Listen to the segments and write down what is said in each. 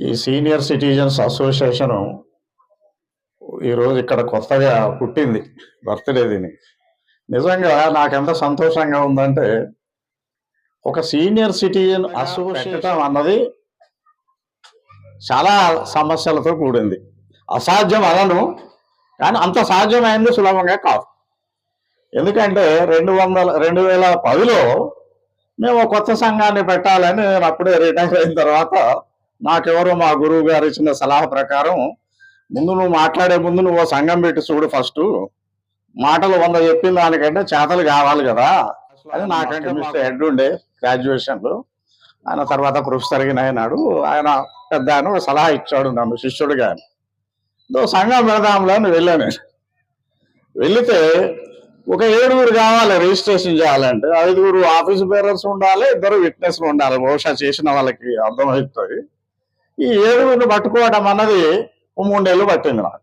ఈ senior citizens association ఈరోజు ఇక్కడ కొత్తగా పుట్టింది బర్త్డే దీని. నిజంగా నాకెంత సంతోషంగా ఉందంటే ఒక సీనియర్ సిటిజన్ అసోసియేషన్ అన్నది చాలా సమస్యలతో కూడింది. అసాధ్యం అనను కానీ అంత సాధ్యమైంది సులభంగా కాదు. ఎందుకంటే రెండు వందల రెండు వేల పదిలో మేము కొత్త సంఘాన్ని పెట్టాలని నేను అప్పుడే రిటైర్ అయిన తర్వాత నాకెవరో మా గురువు గారు ఇచ్చిన సలహా ప్రకారం ముందు నువ్వు మాట్లాడే ముందు నువ్వు ఓ సంఘం పెట్టి చూడు ఫస్ట్. మాటలు వంద చెప్పిన దానికంటే చేతలు కావాలి కదా. అది నాకంటే మిస్టర్ హెడ్ ఉండే గ్రాడ్యుయేషన్లో ఆయన తర్వాత ప్రొఫెసర్ అయినాడు ఆయన పెద్ద ఆయన ఒక సలహా ఇచ్చాడు నన్ను శిష్యుడిగా సంఘం పెడదాంలో అని వెళ్ళాను. వెళితే ఒక ఏడుగురు కావాలి రిజిస్ట్రేషన్ చేయాలంటే. ఐదుగురు ఆఫీస్ బేరర్స్ ఉండాలి ఇద్దరు విట్నెస్లు ఉండాలి. బహుశా చేసిన వాళ్ళకి అర్థమవుతుంది. ఈ ఏడుగురిని పట్టుకోవడం అన్నది మూడేళ్ళు పట్టింది నాకు.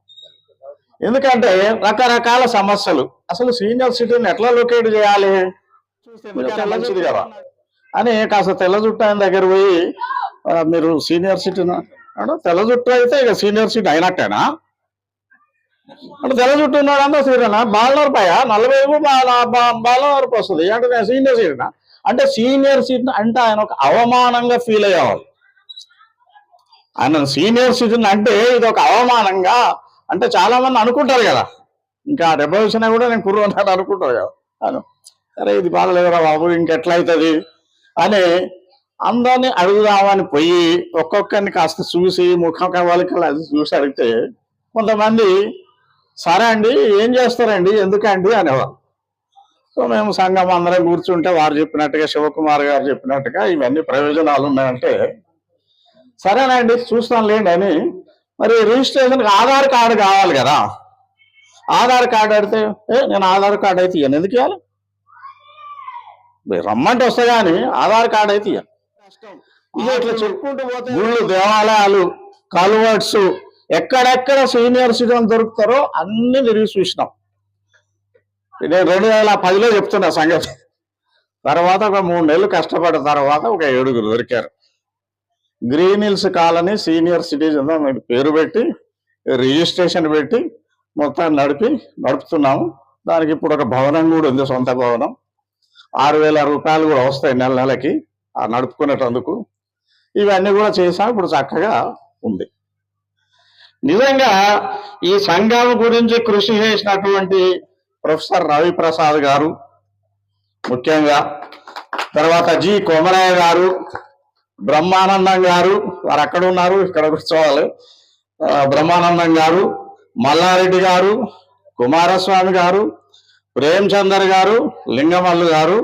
ఎందుకంటే రకరకాల సమస్యలు. అసలు సీనియర్ సిటీని ఎట్లా లొకేట్ చేయాలి? మంచిది కదా? అని కాస్త తెల్ల జుట్టు ఆయన దగ్గర పోయి "ఆ, మీరు సీనియర్ సిటీనా అంటే తెల్ల జుట్టు అయితే ఇక సీనియర్ సిటీ అయినట్టేనా? అంటే తెల్ల జుట్టు ఉన్నాడంతా సీరియనా బాలనర్ పై నలభై బాలన వరకు వస్తుంది. అంటే నేను సీనియర్ సీట్ అంటే సీనియర్ సీట్ అంటే ఆయన ఒక అవమానంగా ఫీల్ అయ్యేవాళ్ళు. ఆయన సీనియర్ సిటిజన్ అంటే ఇది ఒక అవమానంగా అంటే చాలా మంది అనుకుంటారు కదా. ఇంకా డెబ్బై కూడా నేను కుర్రు అన్నాడు అనుకుంటారు కదా. అను అరే ఇది బాగలేదురా బాబు ఇంకెట్లా అవుతుంది అని అందరినీ అడుగుదామని పోయి ఒక్కొక్కరిని కాస్త చూసి ముఖం వాళ్ళకి అది చూసి అడిగితే కొంతమంది సరే అండి ఏం చేస్తారండి? ఎందుకండి? అనేవారు సో మేము సంఘం అందరం కూర్చుంటే వారు చెప్పినట్టుగా శివకుమార్ గారు చెప్పినట్టుగా ఇవన్నీ ప్రయోజనాలు ఉన్నాయంటే సరేనండి చూస్తాను లేండి అని. మరి రిజిస్ట్రేషన్కి ఆధార్ కార్డు కావాలి కదా. ఆధార్ కార్డు అడితే ఏ నేను ఆధార్ కార్డు అయితే ఇయ్యను. ఎందుకు ఇవ్వాలి మీరు రమ్మంటే వస్తా కానీ ఆధార్ కార్డు అయితే ఇయ్యను. ఇక ఇట్లా చెప్పుకుంటూ పోతే గుళ్ళు దేవాలయాలు కల్వర్ట్స్ ఎక్కడెక్కడ సీనియర్ సిటిజన్ దొరుకుతారో అన్ని తిరిగి చూసినాం. నేను రెండు వేల పదిలో చెప్తున్నా సంగతి. తర్వాత ఒక మూడు నెలలు కష్టపడిన తర్వాత ఒక ఏడుగురు దొరికారు. Green hills colony senior citizen అని పేరు పెట్టి రిజిస్ట్రేషన్ పెట్టి మొత్తం నడిపి నడుపుతున్నాము. దానికి ఇప్పుడు ఒక భవనం కూడా ఉంది సొంత భవనం. ఆరు వేల రూపాయలు కూడా వస్తాయి నెల నెలకి ఆ నడుపుకునేటందుకు. ఇవన్నీ కూడా చేసాం ఇప్పుడు చక్కగా ఉంది. నిజంగా ఈ సంఘం గురించి కృషి చేసినటువంటి ప్రొఫెసర్ రవి ప్రసాద్ గారు ముఖ్యంగా తర్వాత జి. కొమరయ్య గారు బ్రహ్మానందం గారు వారు అక్కడ ఉన్నారు ఇక్కడ కూర్చోవాలి. బ్రహ్మానందం గారు మల్లారెడ్డి గారు కుమారస్వామి గారు ప్రేమచందర్ గారు లింగమల్లు గారు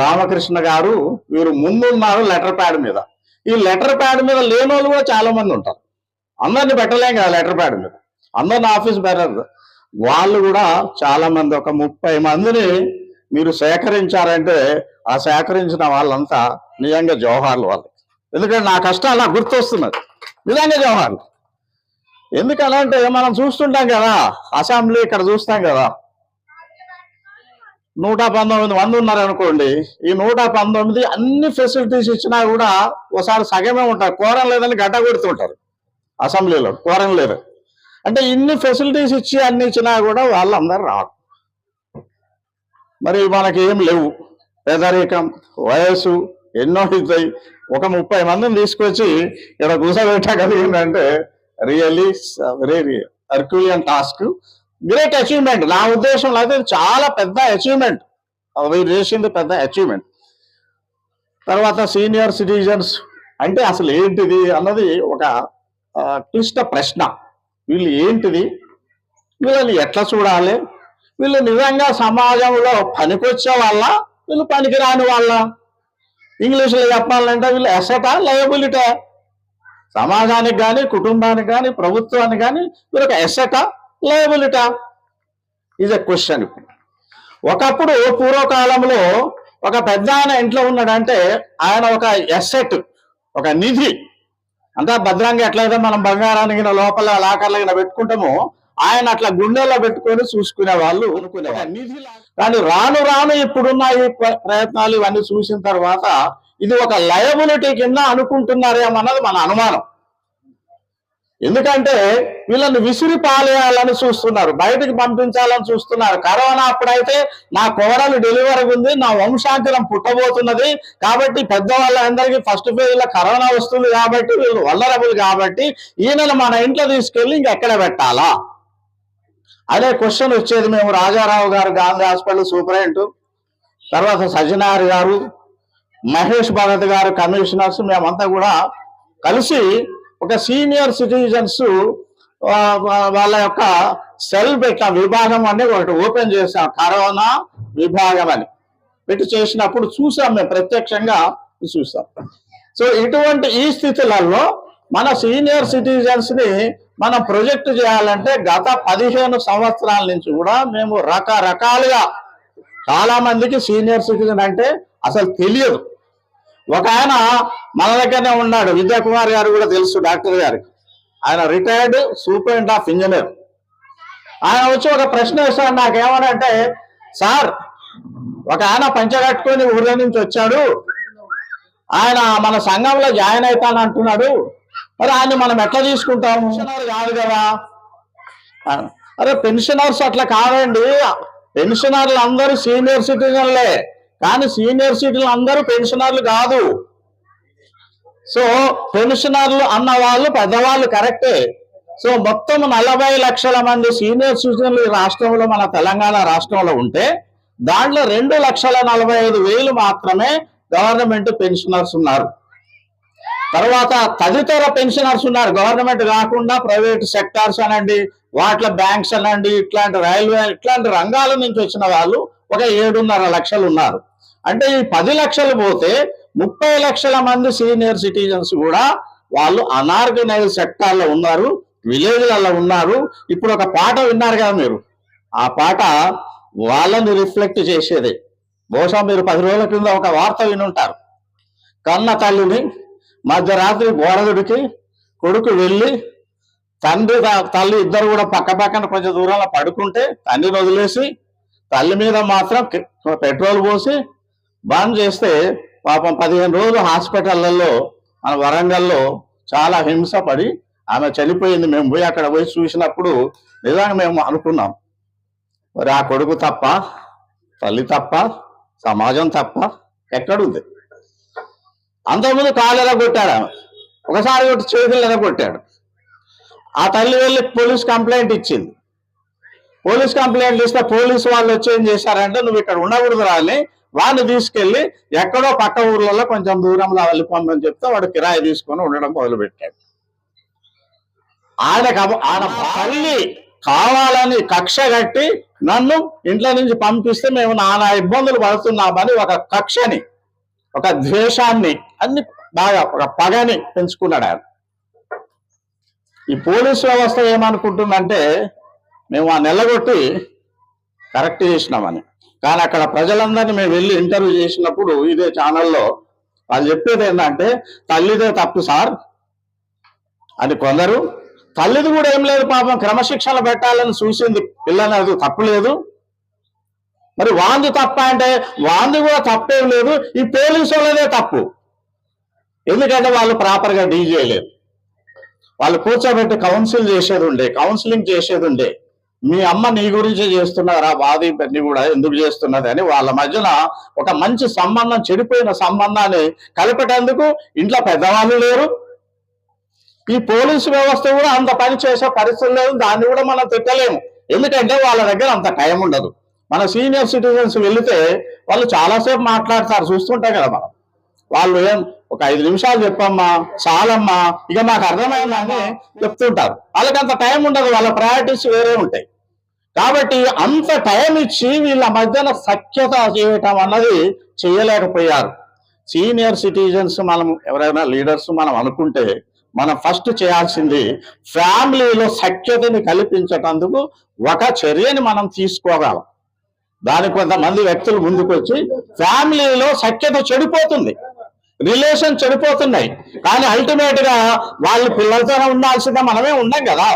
రామకృష్ణ గారు వీరు ముందున్నారు లెటర్ ప్యాడ్ మీద. ఈ లెటర్ ప్యాడ్ మీద లేని వాళ్ళు కూడా చాలా మంది ఉంటారు. అందరిని పెట్టలేం కదా లెటర్ ప్యాడ్ మీద. అందరిని ఆఫీస్ బెటర్ వాళ్ళు కూడా చాలా మంది ఒక ముప్పై మందిని మీరు సేకరించారంటే ఆ సేకరించిన వాళ్ళంతా నిజంగా జోహార్లు వాళ్ళు. ఎందుకంటే నా కష్టాలు నాకు గుర్తొస్తున్నది. నిజంగా ఎందుకలా అంటే మనం చూస్తుంటాం కదా అసెంబ్లీ ఇక్కడ చూస్తాం కదా. నూట పంతొమ్మిది మంది ఉన్నారు అనుకోండి ఈ నూట పంతొమ్మిది అన్ని ఫెసిలిటీస్ ఇచ్చినా కూడా ఒకసారి సగమే ఉంటారు. కోరం లేదని గడ్డ కొడుతుంటారు అసెంబ్లీలో కోరం లేదు. అంటే ఇన్ని ఫెసిలిటీస్ ఇచ్చి అన్ని ఇచ్చినా కూడా వాళ్ళందరూ రారు. మరి మనకి ఏం లేవు. పేదరికం వయసు ఎన్నో ఇస్తాయి. ఒక ముప్పై మందిని తీసుకొచ్చి ఇక్కడ కూర్చోబెట్టగలిగిందంటే really very herculean task great achievement నా ఉద్దేశంలో అయితే చాలా పెద్ద అచీవ్మెంట్ వీరు చేసింది పెద్ద అచీవ్మెంట్ తర్వాత సీనియర్ సిటిజన్స్ అంటే అసలు ఏంటిది అన్నది ఒక క్లిష్ట ప్రశ్న. వీళ్ళు ఏంటిది? వీళ్ళని ఎట్లా చూడాలి? వీళ్ళు నిజంగా సమాజంలో పనికొచ్చే వాళ్ళ? వీళ్ళు పనికిరాని వాళ్ళ? ఇంగ్లీష్లో చెప్పాలంటే వీళ్ళు అసటా లయబిలిటా. సమాజానికి కానీ కుటుంబానికి కానీ ప్రభుత్వానికి కానీ వీళ్ళకి ఎసటా లయబిలిటా. ఈజ్ ఎ క్వశ్చన్ ఇప్పుడు ఒకప్పుడు పూర్వకాలంలో ఒక పెద్ద ఆయన ఇంట్లో ఉన్నాడంటే ఆయన ఒక ఎసెట్ ఒక నిధి. అంతా భద్రంగా ఎట్లయితే మనం బంగారానికి లోపల లాకర్లు పెట్టుకుంటామో ఆయన అట్లా గుండెల్లో పెట్టుకొని చూసుకునే వాళ్ళు అనుకునేవాళ్ళు కానీ రాను రాను ఇప్పుడున్న ఈ ప్ర- ప్రయత్నాలు ఇవన్నీ చూసిన తర్వాత ఇది ఒక లయబిలిటీ కింద అనుకుంటున్నారేమన్నది మన అనుమానం. ఎందుకంటే వీళ్ళని విసిరి పాలేయాలని చూస్తున్నారు. బయటికి పంపించాలని చూస్తున్నారు. కరోనా అప్పుడైతే నా కోడలు డెలివరీ ఉంది నా వంశాంతరం పుట్టబోతున్నది కాబట్టి పెద్దవాళ్ళందరికీ ఫస్ట్ ఫేజ్లో కరోనా వస్తుంది కాబట్టి వీళ్ళు వల్లరబుల్ కాబట్టి ఈయనను మన ఇంట్లో తీసుకెళ్ళి ఇంకెక్కడ పెట్టాలా? అదే క్వశ్చన్ వచ్చేది మేము రాజారావు గారు గాంధీ హాస్పిటల్ సూపరింట్ తర్వాత సజ్జనార్ గారు మహేష్ భగత్ గారు కమిషనర్స్ మేమంతా కూడా కలిసి ఒక సీనియర్ సిటిజన్స్ వాళ్ళ యొక్క సెల్ పెట్టిన విభాగం అనేది ఒకటి ఓపెన్ చేసాం కరోనా విభాగం అని. పెట్టి చేసినప్పుడు చూసాం మేము ప్రత్యక్షంగా చూసాం. సో ఇటువంటి ఈ స్థితులలో మన సీనియర్ సిటిజన్స్ని మనం ప్రొజెక్ట్ చేయాలంటే గత పదిహేను సంవత్సరాల నుంచి కూడా మేము రకరకాలుగా చాలా మందికి సీనియర్ సిటిజన్ అంటే అసలు తెలియదు. ఒక ఆయన మన దగ్గరనే ఉన్నాడు విద్యాకుమార్ గారు కూడా తెలుసు డాక్టర్ గారికి. ఆయన రిటైర్డ్ సూపరింట్ ఆఫ్ ఇంజనీర్ ఆయన వచ్చి ఒక ప్రశ్న వేశాడు నాకేమనంటే సార్ ఒక ఆయన పంచగట్టుకొని ఊరి నుంచి వచ్చాడు. ఆయన మన సంఘంలో జాయిన్ అవుతాను అంటున్నాడు మరి ఆయన మనం ఎట్లా తీసుకుంటాం? పెన్షనర్ కాదు కదా. అరే పెన్షనర్స్ అట్లా కాదండి. పెన్షనర్లు అందరూ సీనియర్ సిటిజన్లే. కానీ సీనియర్ సిటిజన్లు అందరూ పెన్షనర్లు కాదు. సో పెన్షనర్లు అన్న వాళ్ళు పెద్దవాళ్ళు కరెక్టే. సో మొత్తం నలభై లక్షల మంది సీనియర్ సిటిజన్లు ఈ రాష్ట్రంలో మన తెలంగాణ రాష్ట్రంలో ఉంటే దాంట్లో రెండు లక్షల నలభై ఐదు వేలు మాత్రమే గవర్నమెంట్ పెన్షనర్స్ ఉన్నారు. తర్వాత తదితర పెన్షనర్స్ ఉన్నారు. గవర్నమెంట్ కాకుండా ప్రైవేట్ సెక్టార్స్ అనండి వాటిలో బ్యాంక్స్ అనండి ఇట్లాంటి రైల్వే ఇట్లాంటి రంగాల నుంచి వచ్చిన వాళ్ళు ఒక ఏడున్నర లక్షలు ఉన్నారు. అంటే ఈ పది లక్షలు పోతే ముప్పై లక్షల మంది సీనియర్ సిటిజన్స్ కూడా వాళ్ళు అనార్గనైజ్ సెక్టార్లో ఉన్నారు విలేజ్లలో ఉన్నారు. ఇప్పుడు ఒక పాట విన్నారు కదా మీరు? ఆ పాట వాళ్ళని రిఫ్లెక్ట్ చేసేది. బహుశా మీరు పది రోజుల క్రింద ఒక వార్త వినుంటారు. కన్న తల్లిని మధ్యరాత్రి గోడదుడికి కొడుకు వెళ్ళి తండ్రి తల్లి ఇద్దరు కూడా పక్క పక్కన కొంచెం దూరంలో పడుకుంటే తండ్రిని వదిలేసి తల్లి మీద మాత్రం పెట్రోల్ పోసి బంద్ చేస్తే పాపం పదిహేను రోజులు హాస్పిటళ్ళలో మన వరంగల్లో చాలా హింస పడి ఆమె చనిపోయింది. మేము పోయి అక్కడ పోయి చూసినప్పుడు నిజంగా మేము అనుకున్నాం. మరి ఆ కొడుకు తప్ప తల్లి తప్ప సమాజం తప్ప ఎక్కడుంది? అంతకుముందు కాలు ఎరగొట్టాడు ఆమె? ఒకసారి కొట్టి చేతులు ఎరగొట్టాడు ఆ తల్లి వెళ్ళి పోలీస్ కంప్లైంట్ ఇచ్చింది. పోలీస్ కంప్లైంట్ ఇస్తే పోలీసు వాళ్ళు వచ్చి ఏం చేశారంటే నువ్వు ఇక్కడ ఉండకూడదు రాని వాడిని తీసుకెళ్ళి ఎక్కడో పక్క ఊర్లలో కొంచెం దూరంలో వెళ్ళిపోమని చెప్తే వాడు కిరాయి తీసుకొని ఉండడం మొదలుపెట్టాడు. ఆయన ఆయన తల్లి కావాలని కక్ష కట్టి నన్ను ఇంట్లో నుంచి పంపిస్తే మేము నానా ఇబ్బందులు పడుతున్నామని ఒక కక్షని ఒక ద్వేషాన్ని అన్ని బాగా ఒక పగని పెంచుకున్నాడు ఆయన. ఈ పోలీసు వ్యవస్థ ఏమనుకుంటుందంటే మేము ఆ నెల్లగొట్టి కరెక్ట్ చేసినామని. కానీ అక్కడ ప్రజలందరినీ మేము వెళ్ళి ఇంటర్వ్యూ చేసినప్పుడు ఇదే ఛానల్లో వాళ్ళు చెప్పేది ఏంటంటే తల్లిదే తప్పు సార్ అని కొందరు. తల్లిది కూడా ఏం లేదు పాపం క్రమశిక్షణ పెట్టాలని చూసింది. పిల్లని అది తప్పు లేదు. మరి వాంది తప్ప అంటే వాంది కూడా తప్పేం లేదు ఈ పోలీసు వాళ్ళదే తప్పు. ఎందుకంటే వాళ్ళు ప్రాపర్గా డీ డీల్ చేయలేదు. వాళ్ళు కూర్చోబెట్టి కౌన్సిల్ చేసేది ఉండే కౌన్సిలింగ్ చేసేది ఉండే. మీ అమ్మ నీ గురించి చేస్తున్నారా బాధి పెన్ని కూడా ఎందుకు చేస్తున్నది అని వాళ్ళ మధ్యన ఒక మంచి సంబంధం చెడిపోయిన సంబంధాన్ని కలిపేటందుకు ఇంట్లో పెద్దవాళ్ళు లేరు. ఈ పోలీసు వ్యవస్థ కూడా అంత పని చేసే పరిస్థితి లేదు దాన్ని కూడా మనం తిట్టలేము. ఎందుకంటే వాళ్ళ దగ్గర అంత టైం ఉండదు. మన సీనియర్ సిటిజన్స్ వెళితే వాళ్ళు చాలాసేపు మాట్లాడతారు చూస్తుంటాం కదా మనం. వాళ్ళు ఏం ఒక ఐదు నిమిషాలు చెప్పమ్మా చాలమ్మా ఇక మాకు అర్థమైందని చెప్తుంటారు. వాళ్ళకి అంత టైం ఉండదు వాళ్ళ ప్రయారిటీస్ వేరే ఉంటాయి. కాబట్టి అంత టైం ఇచ్చి వీళ్ళ మధ్యన సఖ్యత చేయటం అన్నది చేయలేకపోయారు. సీనియర్ సిటిజన్స్ మనం ఎవరైనా లీడర్స్ మనం అనుకుంటే మనం ఫస్ట్ చేయాల్సింది ఫ్యామిలీలో సఖ్యతని కల్పించటందుకు ఒక చర్యని మనం తీసుకోగలం. దానికి కొంతమంది వ్యక్తులు ముందుకు వచ్చి ఫ్యామిలీలో సఖ్యత చెడిపోతుంది. రిలేషన్ చెడిపోతున్నాయి. కానీ అల్టిమేట్గా వాళ్ళు పిల్లలతోనే ఉండాల్సిందే మనమే ఉండం కదా.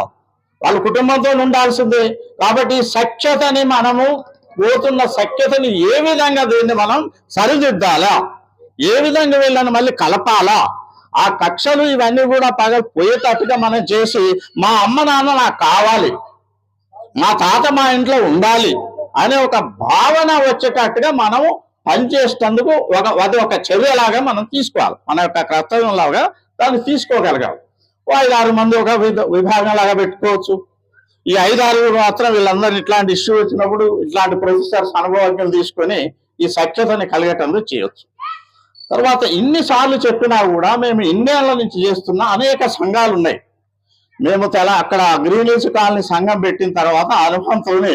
వాళ్ళ కుటుంబంతో ఉండాల్సిందే. కాబట్టి సఖ్యతని మనము పోతున్న సఖ్యతని ఏ విధంగా దీన్ని మనం సరిదిద్దాలా? ఏ విధంగా వీళ్ళని మళ్ళీ కలపాలా? ఆ కక్షలు ఇవన్నీ కూడా పగ పోయేటట్టుగా మనం చేసి మా అమ్మ నాన్న నాకు కావాలి. మా తాత మా ఇంట్లో ఉండాలి. అనే ఒక భావన వచ్చేటట్టుగా మనం పనిచేసేందుకు ఒక అది ఒక చర్యలాగా మనం తీసుకోవాలి. మన యొక్క కర్తవ్యంలాగా దాన్ని తీసుకోగలగాలి. ఓ ఐదు ఆరు మంది ఒక విభాగం లాగా పెట్టుకోవచ్చు. ఈ ఐదారు మాత్రం వీళ్ళందరూ ఇట్లాంటి ఇష్యూ వచ్చినప్పుడు ఇట్లాంటి ప్రొఫెసర్స్ అనుభవజ్ఞులు తీసుకొని ఈ సఖ్యతని కలిగేటందుకు చేయొచ్చు. తర్వాత ఇన్నిసార్లు చెప్పినా కూడా మేము ఇన్నేళ్ళ నుంచి చేస్తున్న అనేక సంఘాలు ఉన్నాయి మేము తెల అక్కడ గ్రీన్ కాలనీ సంఘం పెట్టిన తర్వాత అనుభవంతోనే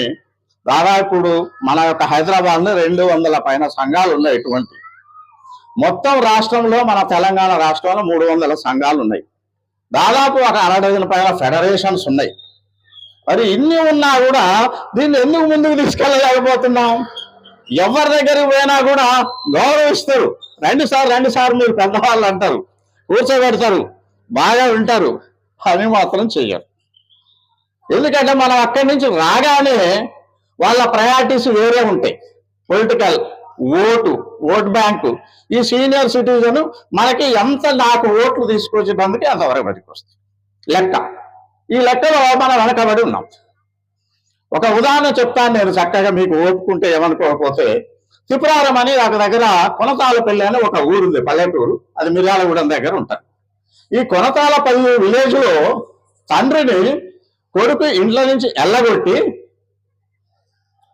దాదాపుడు మన యొక్క హైదరాబాద్ రెండు వందల పైన సంఘాలు ఉన్నాయి ఇటువంటి. మొత్తం రాష్ట్రంలో మన తెలంగాణ రాష్ట్రంలో మూడు వందల సంఘాలు ఉన్నాయి. దాదాపు ఒక అర పైన ఫెడరేషన్స్ ఉన్నాయి. మరి ఇన్ని ఉన్నా కూడా దీన్ని ఎందుకు ముందుకు తీసుకెళ్ళలేకపోతున్నాం? ఎవరి దగ్గరికి పోయినా కూడా గౌరవిస్తారు. రెండు సార్లు రెండు సార్ మీరు పెద్దవాళ్ళు అంటారు. కూర్చోబెడతారు. బాగా వింటారు. అని మాత్రం చెయ్యరు. ఎందుకంటే మనం అక్కడి నుంచి రాగానే వాళ్ళ ప్రయారిటీస్ వేరే ఉంటాయి. Political vote vote bank. ఈ సీనియర్ సిటిజన్ మనకి ఎంత నాకు ఓట్లు తీసుకొచ్చేటందుకు అంతవరకు బతికి వస్తుంది లెక్క. ఈ లెక్కలో మనం వెనకబడి ఉన్నాం. ఒక ఉదాహరణ చెప్తాను నేను చక్కగా మీకు ఓపుకుంటే ఏమనుకోకపోతే త్రిపురారం అని ఒక దగ్గర కొనతాలపల్లి అని ఒక ఊరుంది పల్లెటూరు. అది మిర్యాలగూడెం దగ్గర ఉంటారు. ఈ కొనతాలపల్లి విలేజ్లో తండ్రిని కొడుకు ఇంట్లో నుంచి ఎల్లగొట్టి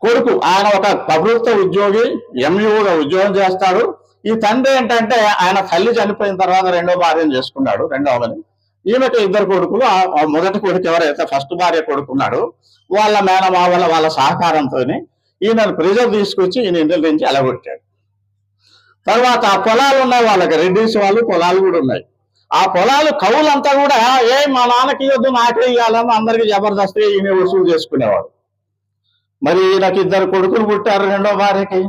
కొడుకు ఆయన ఒక ప్రభుత్వ ఉద్యోగి ఎంయూగా ఉద్యోగం చేస్తాడు. ఈ తండ్రి ఏంటంటే ఆయన తల్లి చనిపోయిన తర్వాత రెండో భార్యను చేసుకున్నాడు రెండవని ఈమెకి ఇద్దరు కొడుకులు మొదటి కొడుకు ఎవరైతే ఫస్ట్ భార్య కొడుకున్నాడు వాళ్ళ మేనమావల వాళ్ళ సహకారంతో ఈయనను ప్రెజర్ తీసుకొచ్చి ఈయన ఇంటి నుంచి ఎలగొట్టాడు తర్వాత ఆ పొలాలు ఉన్నాయి వాళ్ళకి రెడ్డిస్ వాళ్ళు పొలాలు కూడా ఉన్నాయి. ఆ పొలాలు కవులంతా కూడా ఏ మా నాన్నకి ఇవ్వద్దు నాకే ఇవ్వాలని అందరికీ జబర్దస్తి ఈయన వసూలు చేసుకునేవాడు. మరి నాకు ఇద్దరు కొడుకులు పుట్టారు రెండో భార్యకి.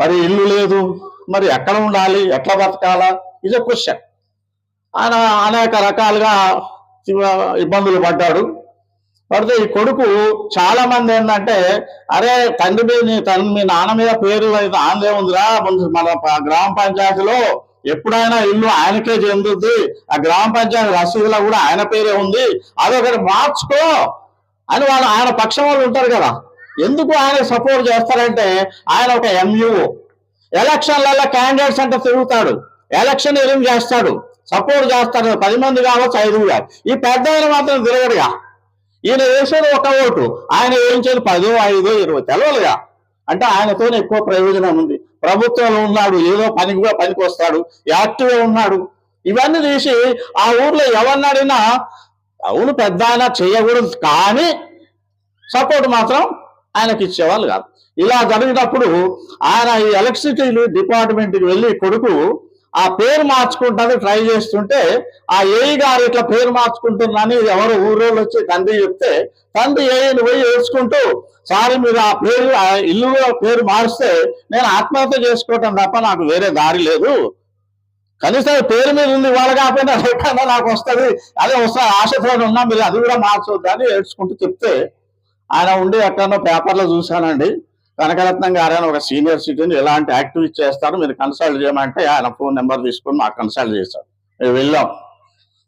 మరి ఇల్లు లేదు మరి ఎక్కడ ఉండాలి ఎట్లా బతకాలా? ఇది క్వశ్చన్ ఆయన అనేక రకాలుగా ఇబ్బందులు పడ్డాడు. పడితే ఈ కొడుకు చాలా మంది ఏంటంటే అరే తండ్రి మీద నీ తండ్రి మీ నాన్న మీద పేరు అయితే ఆందే ఉందిరా మన- గ్రామ పంచాయతీలో ఎప్పుడైనా ఇల్లు ఆయనకే చెందుద్ది ఆ గ్రామ పంచాయతీ రసీదులో కూడా ఆయన పేరే ఉంది అదొకటి మార్చుకో అని వాళ్ళు ఆయన పక్షం వాళ్ళు ఉంటారు కదా. ఎందుకు ఆయన సపోర్ట్ చేస్తారంటే ఆయన ఒక ఎంయూఓ ఎలక్షన్లలో క్యాండిడేట్స్ అంటే తిరుగుతాడు. ఎలక్షన్ ఏం చేస్తాడు. సపోర్ట్ చేస్తాడు. పది మంది కావచ్చు ఐదుగురు ఈ పెద్ద మాత్రం తిరగడుగా. ఈయన వేసేది ఒక ఓటు ఆయన వేయించేది పదో ఐదో ఇరవై తెలవలుగా అంటే ఆయనతో ఎక్కువ ప్రయోజనం ఉంది. ప్రభుత్వంలో ఉన్నాడు ఏదో పనికి కూడా పనికి వస్తాడు యాక్టివ్ ఉన్నాడు. ఇవన్నీ తీసి ఆ ఊర్లో ఎవరినడినా అవును పెద్ద ఆయన చేయకూడదు కానీ సపోర్ట్ మాత్రం ఆయనకి ఇచ్చేవాళ్ళు కాదు. ఇలా జరిగినప్పుడు ఆయన ఈ ఎలక్ట్రిసిటీ డిపార్ట్మెంట్కి వెళ్ళి కొడుకు ఆ పేరు మార్చుకుంటానికి ట్రై చేస్తుంటే ఆ ఏఈ గారు ఇట్లా పేరు మార్చుకుంటున్నాని ఎవరు ఊరోళ్ళు వచ్చి తండ్రి చెప్తే తండ్రి ఏఈని పోయి ఏడ్చుకుంటూ సారీ మీరు ఆ పేరు ఆ ఇల్లు పేరు మారిస్తే నేను ఆత్మహత్య చేసుకోవటం తప్ప నాకు వేరే దారి లేదు. కనీసం పేరు మీద ఉంది వాళ్ళ కాకపోయినా నాకు వస్తుంది. అదే వస్తా ఆశతో ఉన్నా మీరు అది కూడా మార్చొద్దు అని ఏడ్చుకుంటూ చెప్తే ఆయన ఉండి ఎక్కడో పేపర్లో చూశానండి. కనకరత్నం గారు ఒక సీనియర్ సిటిజన్ ఎలాంటి యాక్టివిటీ చేస్తారు మీరు కన్సల్ట్ చేయమంటే ఆయన ఫోన్ నెంబర్ తీసుకొని మాకు కన్సల్ట్ చేశారు. మేము వెళ్ళాం.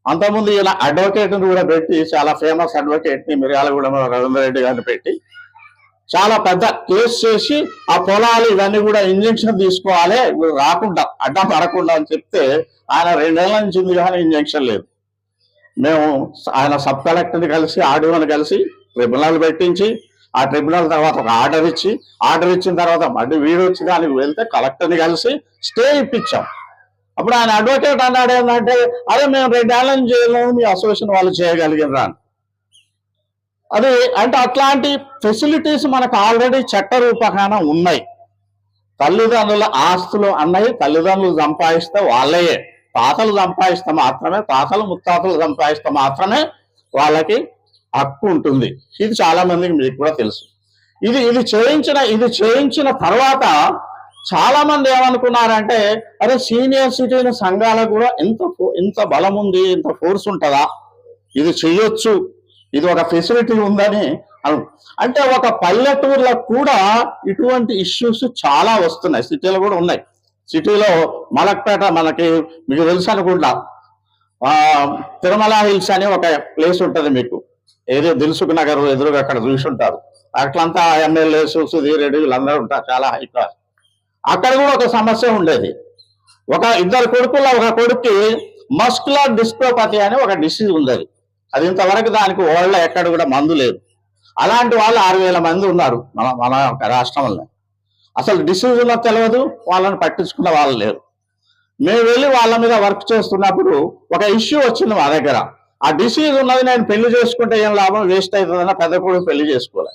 అంతకుముందు ఈయన అడ్వకేట్ని కూడా పెట్టి చాలా ఫేమస్ అడ్వకేట్ని మిర్యాలగూడెం రవీంద్ర రెడ్డి గారిని పెట్టి చాలా పెద్ద కేసు చేసి ఆ పొలాలు ఇవన్నీ కూడా ఇంజక్షన్ తీసుకోవాలి రాకుండా అడ్డం పడకుండా అని చెప్తే ఆయన రెండేళ్ళ నుంచి ఉంది కానీ ఇంజక్షన్ లేదు. మేము ఆయన సబ్ కలెక్టర్ని కలిసి ఆర్డీఓని కలిసి ట్రిబ్యునల్ పెట్టించి ఆ ట్రిబ్యునల్ తర్వాత ఒక ఆర్డర్ ఇచ్చి ఆర్డర్ ఇచ్చిన తర్వాత మళ్ళీ వీడు వచ్చి దానికి వెళ్తే కలెక్టర్ని కలిసి స్టే ఇప్పించాం. అప్పుడు ఆయన అడ్వకేట్ అన్నాడు ఏంటంటే అదే మేము రెండేళ్ళ నుంచి చేయలేము మీ అసోసియేషన్ వాళ్ళు చేయగలిగినరా అది అంటే అట్లాంటి ఫెసిలిటీస్ మనకు ఆల్రెడీ చట్ట రూపకాన ఉన్నాయి. తల్లిదండ్రుల ఆస్తులు అన్నవి తల్లిదండ్రులు సంపాదిస్తే వాళ్ళయే. తాతలు సంపాదిస్తే మాత్రమే తాతలు ముత్తాతలు సంపాదిస్తే మాత్రమే వాళ్ళకి హక్కు ఉంటుంది. ఇది చాలా మందికి మీకు కూడా తెలుసు. ఇది ఇది చేయించిన ఇది చేయించిన తర్వాత చాలా మంది ఏమనుకున్నారంటే అరే సీనియర్ సిటిజన్ సంఘాలకు కూడా ఎంత ఎంత ఇంత బలం ఉంది ఇంత ఫోర్స్ ఉంటుందా? ఇది చేయొచ్చు ఇది ఒక ఫెసిలిటీ ఉందని అంటే ఒక పల్లెటూరులో కూడా ఇటువంటి ఇష్యూస్ చాలా వస్తున్నాయి. సిటీలో కూడా ఉన్నాయి. సిటీలో మలక్పేట మనకి మీకు తెలుసు అనుకుంటా. తిరుమల హిల్స్ అని ఒక ప్లేస్ ఉంటుంది మీకు. ఏదో దిల్సుఖ్ నగర్ ఎదురుగా అక్కడ చూసి ఉంటారు. అట్లంతా ఎమ్మెల్యేస్ సుధీర్ రెడ్డి వీళ్ళందరూ ఉంటారు. చాలా హై క్లాస్ అక్కడ కూడా ఒక సమస్య ఉండేది. ఒక ఇద్దరు కొడుకుల ఒక కొడుక్కి మస్కులర్ డిస్ట్రోపతి అని ఒక డిసీజ్ ఉంది అది ఇంతవరకు దానికి వరల్డ్ ఎక్కడ కూడా మందు లేదు. అలాంటి వాళ్ళు ఆరు వేల మంది ఉన్నారు మన మన రాష్ట్రంలో. అసలు డిసీజ్ ఉన్నది తెలియదు వాళ్ళని పట్టించుకున్న వాళ్ళు లేరు. మేము వెళ్ళి వాళ్ళ మీద వర్క్ చేస్తున్నప్పుడు ఒక ఇష్యూ వచ్చింది మా దగ్గర. ఆ డిసీజ్ ఉన్నది నేను పెళ్ళి చేసుకుంటే ఏం లాభం? వేస్ట్ అవుతుందన్న పెద్ద కొడుకు పెళ్ళి చేసుకోవాలి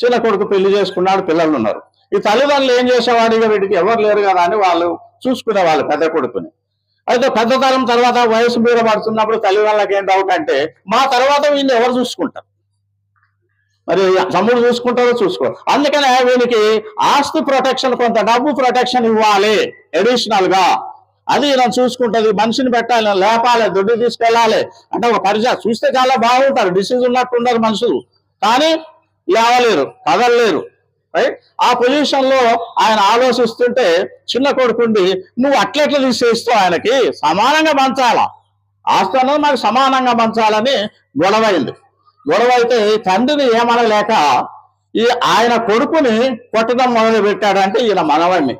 చిన్న కొడుకు పెళ్ళి చేసుకున్నాడు పిల్లలు ఉన్నారు. ఈ తల్లిదండ్రులు ఏం చేసేవాడు ఇక వీటికి ఎవరు లేరు కదా అని వాళ్ళు చూసుకునే వాళ్ళు పెద్ద కొడుకుని. అయితే పెద్ద తరం తర్వాత వయసు మీద పడుతున్నప్పుడు తల్లిదండ్రులకు ఏం డౌట్ అంటే మా తర్వాత వీళ్ళు ఎవరు చూసుకుంటారు? మరి తమ్ముడు చూసుకుంటారో చూసుకో. అందుకనే వీనికి ఆస్తి ప్రొటెక్షన్ కొంత డబ్బు ప్రొటెక్షన్ ఇవ్వాలి అడిషనల్గా. అది ఈయన చూసుకుంటుంది మనిషిని పెట్టాలి లేపాలి దుడ్డు తీసుకెళ్ళాలి. అంటే ఒక పరిచయం. చూస్తే చాలా బాగుంటారు డిసీజ్ ఉన్నట్టు ఉండరు మనుషులు. కానీ లేవలేరు కదలలేరు. రైట్? ఆ పొజిషన్లో ఆయన ఆలోచిస్తుంటే చిన్న కొడుకుండి నువ్వు అట్లెట్లు తీసేస్తావు ఆయనకి? సమానంగా పంచాలా? ఆస్తి అన్నది మాకు సమానంగా పంచాలని గొడవ అయింది గొడవ అయితే తండ్రిని ఏమనలేక ఈ ఆయన కొడుకుని కొట్టడం మొదలు పెట్టాడంటే ఈయన మనవణ్ణి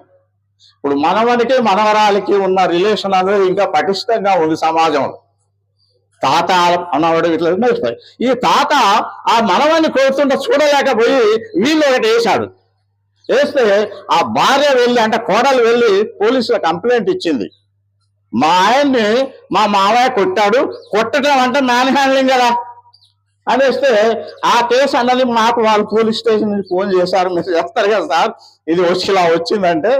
ఇప్పుడు మనవనికి మనవరాలికి ఉన్న రిలేషన్ అనేది ఇంకా పటిష్టంగా ఉంది సమాజంలో. తాత అన్నవాడు ఇట్లా నడుస్తాయి ఈ తాత ఆ మనవని కోరుతుంటే చూడలేకపోయి వీళ్ళు ఒకటి వేశాడు. వేస్తే ఆ భార్య వెళ్ళి అంటే కోడలు వెళ్ళి పోలీసుల కంప్లైంట్ ఇచ్చింది. మా ఆయన్ని మా మావయ్య కొట్టాడు. కొట్టడం అంటే మ్యాన్ హ్యాండ్లింగ్ కదా అనేస్తే ఆ కేసు అన్నది మాకు వాళ్ళు పోలీస్ స్టేషన్ నుంచి ఫోన్ చేశారు మీరు చేస్తారు కదా సార్. ఇది వచ్చి ఇలా వచ్చిందంటే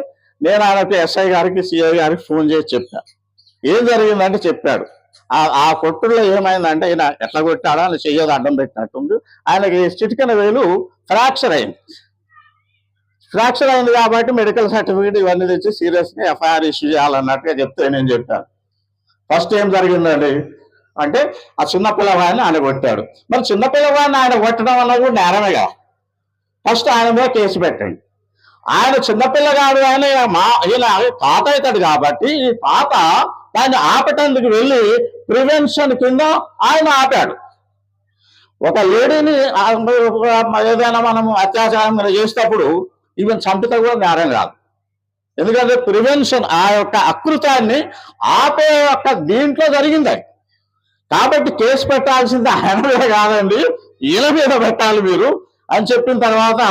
నేను ఆయనకి ఎస్ఐ గారికి సిఐ గారికి ఫోన్ చేసి చెప్పాను ఏం జరిగిందంటే చెప్పాడు. ఆ ఆ కొట్టుల్లో ఏమైందంటే ఈయన ఎట్లా కొట్టాడో అని చెయ్యదు అడ్డం పెట్టినట్టుంది. ఆయనకి చిటికన వేలు ఫ్రాక్చర్ అయింది. ఫ్రాక్చర్ అయింది కాబట్టి మెడికల్ సర్టిఫికేట్ ఇవన్నీ తెచ్చి సీరియస్గా ఎఫ్ఐఆర్ ఇష్యూ చేయాలన్నట్టుగా చెప్తే నేను చెప్పాను. ఫస్ట్ ఏం జరిగిందండి? అంటే ఆ చిన్న పిల్లవాడిని ఆయన కొట్టాడు. మరి చిన్న పిల్లవాడిని ఆయన కొట్టడం వల్ల కూడా నేరమే కదా. ఫస్ట్ ఆయన మీద కేసు పెట్టండి. ఆయన చిన్నపిల్లగాడు ఆయన ఈయన మా ఈయన తాత అవుతాడు కాబట్టి ఈ తాత దాన్ని ఆపటందుకు వెళ్ళి ప్రివెన్షన్ కింద ఆయన ఆపాడు. ఒక లేడీని ఏదైనా మనం అత్యాచారం చేసేటప్పుడు ఈవెన్ చంపితే కూడా నేరం కాదు. ఎందుకంటే ప్రివెన్షన్ ఆ యొక్క అకృతాన్ని ఆపే యొక్క దీంట్లో జరిగింది. కాబట్టి కేసు పెట్టాల్సింది ఆయన మీద కాదండి ఈయన మీద పెట్టాలి మీరు అని చెప్పిన తర్వాత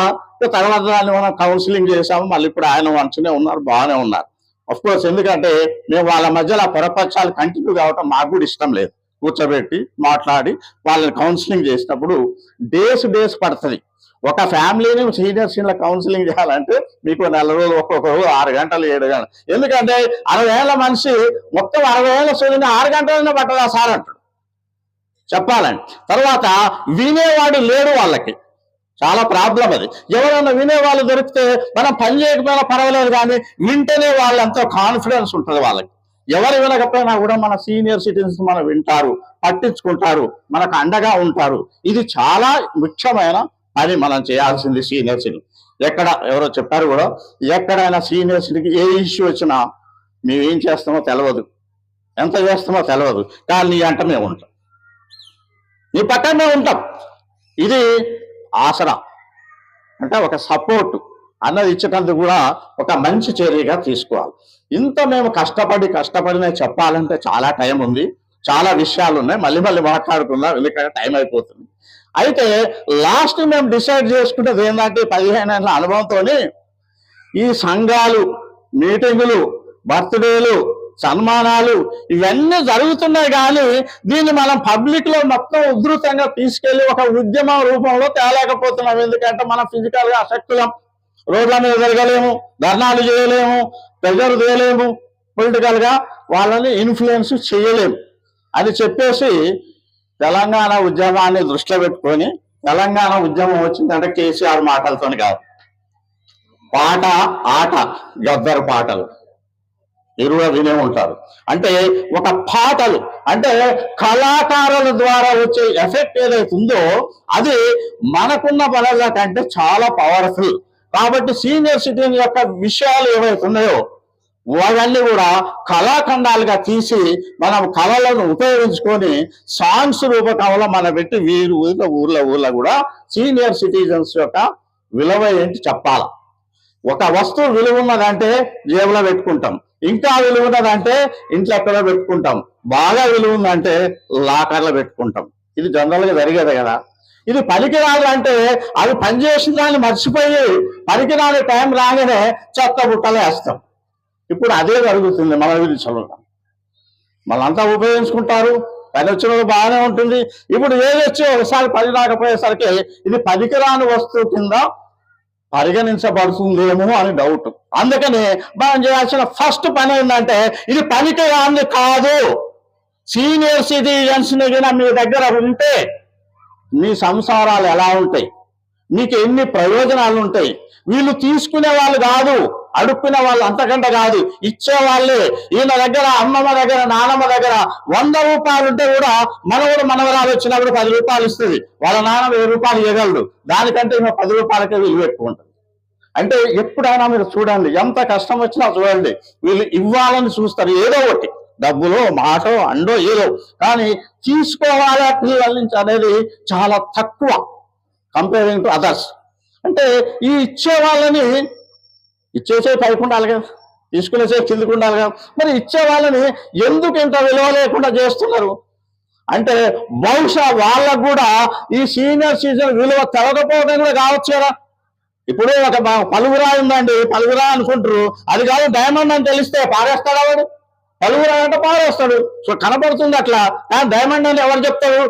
తర్వాత దాన్ని మనం కౌన్సిలింగ్ చేసాము మళ్ళీ ఇప్పుడు ఆయన మంచినే ఉన్నారు బాగానే ఉన్నారు. అఫ్ కోర్స్ ఎందుకంటే మేము వాళ్ళ మధ్యలో ఆ పొరపక్షాలు కంటిన్యూ కావటం మాకు కూడా ఇష్టం లేదు. కూర్చోబెట్టి మాట్లాడి వాళ్ళని కౌన్సిలింగ్ చేసినప్పుడు డేస్ డేస్ పడుతుంది. ఒక ఫ్యామిలీని సీనియర్ సీనియర్ కౌన్సిలింగ్ చేయాలంటే మీకు నెల రోజులు ఒక్కొక్క రోజు ఆరు గంటలు ఏడు గంటలు. ఎందుకంటే అరవై ఏళ్ళ మనిషి మొత్తం అరవై ఏళ్ళ సూర్యుని ఆరు గంటలనే పట్టదా సార్ అంటాడు. చెప్పాలండి తర్వాత వినేవాడు లేడు వాళ్ళకి. చాలా ప్రాబ్లం అది. ఎవరైనా వినేవాళ్ళు దొరికితే మనం పని చేయకపోయినా పర్వాలేదు కానీ వింటేనే వాళ్ళు ఎంతో కాన్ఫిడెన్స్ ఉంటుంది వాళ్ళకి. ఎవరు వినకపోయినా కూడా మన సీనియర్ సిటిజన్స్ మనం వింటారు పట్టించుకుంటారు మనకు అండగా ఉంటారు. ఇది చాలా ముఖ్యమైన పని మనం చేయాల్సింది సీనియర్ సిటీ ఎక్కడ ఎవరో చెప్పారు కూడా ఎక్కడైనా సీనియర్ సిటీకి ఏ ఇష్యూ వచ్చినా మేము ఏం చేస్తామో తెలియదు ఎంత చేస్తామో తెలియదు కానీ నీ అంట మేము ఉంటాం. నీ పక్కనే ఉంటాం. ఇది ఆసరా అంటే ఒక సపోర్ట్ అన్నది ఇచ్చేటందుకు కూడా ఒక మంచి చర్యగా తీసుకోవాలి. ఇంత మేము కష్టపడి కష్టపడినే చెప్పాలంటే చాలా టైం ఉంది. చాలా విషయాలు ఉన్నాయి. మళ్ళీ మళ్ళీ మాట్లాడుకుందాం. ఎందుకంటే టైం అయిపోతుంది. అయితే లాస్ట్ మేము డిసైడ్ చేసుకుంటే ఏంటంటే పదిహేను ఏళ్ళ అనుభవంతో ఈ సంఘాలు మీటింగులు బర్త్డేలు సన్మానాలు ఇవన్నీ జరుగుతున్నాయి కానీ దీన్ని మనం పబ్లిక్లో మొత్తం ఉధృతంగా తీసుకెళ్ళి ఒక ఉద్యమం రూపంలో తేలేకపోతున్నాం. ఎందుకంటే మనం ఫిజికల్గా అసక్తులం. రోడ్ల మీద తిరగలేము ధర్నాలు చేయలేము ప్రెజర్ చేయలేము పొలిటికల్గా వాళ్ళని ఇన్ఫ్లుయెన్స్ చేయలేము. అని చెప్పేసి తెలంగాణ ఉద్యమాన్ని దృష్టిలో పెట్టుకొని తెలంగాణ ఉద్యమం వచ్చిందంటే కేసీఆర్ మాటలతోని కాదు. పాట ఆట గద్దరు పాటలు. ఇరువురు వినే ఉంటారు. అంటే ఒక పాటలు అంటే కళాకారుల ద్వారా వచ్చే ఎఫెక్ట్ ఏదైతే ఉందో అది మనకున్న బలల కంటే చాలా పవర్ఫుల్ కాబట్టి సీనియర్ సిటిజన్ యొక్క విషయాలు ఏవైతే ఉన్నాయో అవన్నీ కూడా కళాఖండాలుగా తీసి మనం కళలను ఉపయోగించుకొని సాంగ్స్ రూపకంలో మనం పెట్టి వీరు ఊర్లో ఊర్లో ఊర్లో కూడా సీనియర్ సిటిజన్స్ యొక్క విలువ ఏంటి చెప్పాలి? ఒక వస్తువు విలువ ఉన్నదంటే జేబులో పెట్టుకుంటాం. ఇంకా విలువ ఉన్నదంటే ఇంట్లో ఎక్కడో పెట్టుకుంటాం. బాగా విలువ ఉందంటే లాకర్లో పెట్టుకుంటాం. ఇది జనరల్గా జరిగేది కదా. ఇది పనికిరాదు అంటే అవి పనిచేసిన దాన్ని మర్చిపోయి పనికిరాని టైం రాగానే చెత్త బుట్టలు వేస్తాం. ఇప్పుడు అదే జరుగుతుంది మన విషయంలో మనంతా ఉపయోగించుకుంటారు. పని వచ్చినప్పుడు బాగానే ఉంటుంది. ఇప్పుడు ఏదొచ్చి ఒకసారి పని రాకపోయేసరికి ఇది పనికిరాని వస్తువు కింద పరిగణించబడుతుందేమో అని డౌట్ అందుకని మనం చేయాల్సిన ఫస్ట్ పని ఏంటంటే ఇది పనికిరాంది కాదు. సీనియర్ సిటిజన్స్ మీ దగ్గర ఉంటే మీ సంసారాలు ఎలా ఉంటాయి? మీకు ఎన్ని ప్రయోజనాలు ఉంటాయి? వీళ్ళు తీసుకునే వాళ్ళు కాదు. అడుక్కునే వాళ్ళు అంతకంటే కాదు. ఇచ్చేవాళ్ళే. ఈయన దగ్గర అమ్మమ్మ దగ్గర నానమ్మ దగ్గర వంద రూపాయలు ఉంటే కూడా మనవడు మనవరాలు వచ్చినప్పుడు పది రూపాయలు ఇస్తుంది. వాళ్ళ నాన్న వెయ్యి రూపాయలు ఇవ్వగలడు. దానికంటే ఈమె పది రూపాయలకే విలువ ఎక్కువ ఉంటుంది. అంటే ఎప్పుడైనా మీరు చూడండి ఎంత కష్టం వచ్చినా చూడండి వీళ్ళు ఇవ్వాలని చూస్తారు. ఏదో ఒకటి. డబ్బులో మాటో అండో ఏదో. కానీ తీసుకోవాలా పిల్లల నుంచి అనేది చాలా తక్కువ. కంపేరింగ్ టు అదర్స్ అంటే ఈ ఇచ్చే వాళ్ళని ఇచ్చేసే పైకి ఉండాలిగా తీసుకునేసే కిందికి ఉండాలిగా మరి ఇచ్చే వాళ్ళని ఎందుకు ఇంత విలువ లేకుండా చేస్తున్నారు? అంటే బహుశా వాళ్ళకు కూడా ఈ సీనియర్ సిటిజన్ విలువ తెలకపోవడం కూడా కావచ్చు కదా. ఇప్పుడు ఒక పలువురా ఉందండి పలుగురా అనుకుంటారు. అది కాదు డైమండ్ అని తెలిస్తే పారేస్తాడా వాడు? పలువురా అంటే పారేస్తాడు. సో కనపడుతుంది అట్లా. కానీ డైమండ్ అని ఎవరు చెప్తారు?